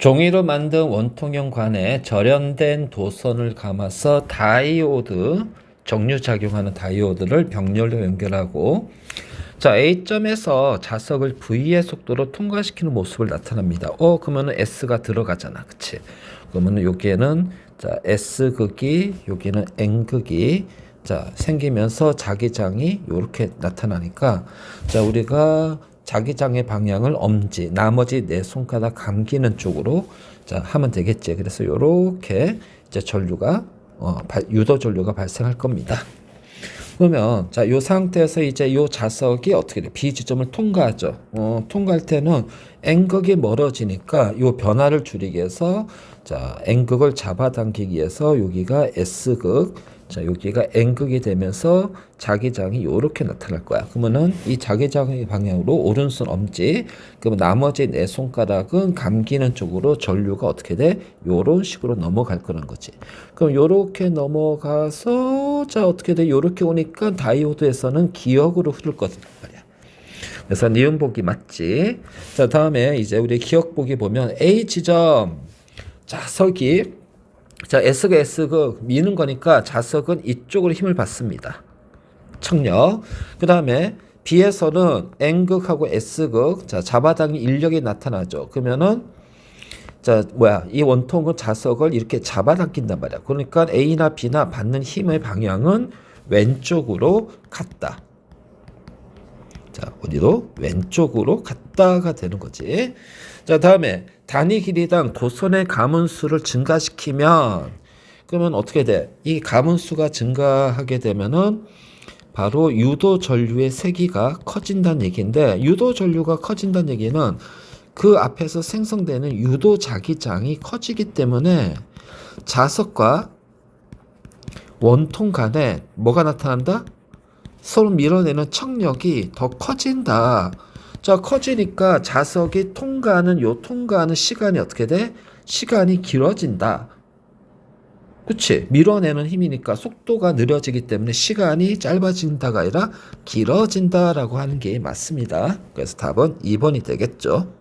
종이로 만든 원통형 관에 절연된 도선을 감아서 다이오드 정류 작용하는 다이오드를 병렬로 연결하고 자 A점에서 자석을 V의 속도로 통과시키는 모습을 나타납니다. 어 그러면은 S가 들어가잖아, 그치? 그러면은 여기에는 자 S극이 여기는 N극이 자 생기면서 자기장이 이렇게 나타나니까 자 우리가 자기장의 방향을 엄지 나머지 네 손가락 감기는 쪽으로 자 하면 되겠지. 그래서 이렇게 이제 전류가 어, 발- 유도 전류가 발생할 겁니다. 그러면 자, 요 상태에서 이제 요 자석이 어떻게 돼? B 지점을 통과하죠. 어, 통과할 때는 N극이 멀어지니까 요 변화를 줄이기 위해서 자, N극을 잡아당기기 위해서 여기가 S극, 자, 여기가 N극이 되면서 자기장이 요렇게 나타날 거야. 그러면은 이 자기장의 방향으로 오른손 엄지, 그러면 나머지 네 손가락은 감기는 쪽으로 전류가 어떻게 돼? 요런 식으로 넘어갈 거란 거지. 그럼 요렇게 넘어가서 자 어떻게 돼? 요렇게 오니까 다이오드에서는 기역으로 흐를 거란 말이야. 그래서 니은 보기 맞지? 자 다음에 이제 우리 기억 보기 보면 A 지점 자석이 자 S가 S극 미는 거니까 자석은 이쪽으로 힘을 받습니다. 청력. 그 다음에 B에서는 N극하고 S극 자 잡아당기 인력이 나타나죠. 그러면은 자 뭐야 이 원통은 자석을 이렇게 잡아당긴단 말이야. 그러니까 A나 B나 받는 힘의 방향은 왼쪽으로 갔다. 자 어디로 왼쪽으로 갔다가 되는 거지. 자 다음에 단위 길이당 도선의 가문수를 증가시키면 그러면 어떻게 돼? 이 가문수가 증가하게 되면은 바로 유도 전류의 세기가 커진다는 얘기인데 유도 전류가 커진다는 얘기는 그 앞에서 생성되는 유도 자기장이 커지기 때문에 자석과 원통 간에 뭐가 나타난다? 서로 밀어내는 청력이 더 커진다. 자, 커지니까 자석이 통과하는 요 통과하는 시간이 어떻게 돼? 시간이 길어진다. 그치? 밀어내는 힘이니까 속도가 느려지기 때문에 시간이 짧아진다가 아니라 길어진다라고 하는 게 맞습니다. 그래서 답은 2번이 되겠죠.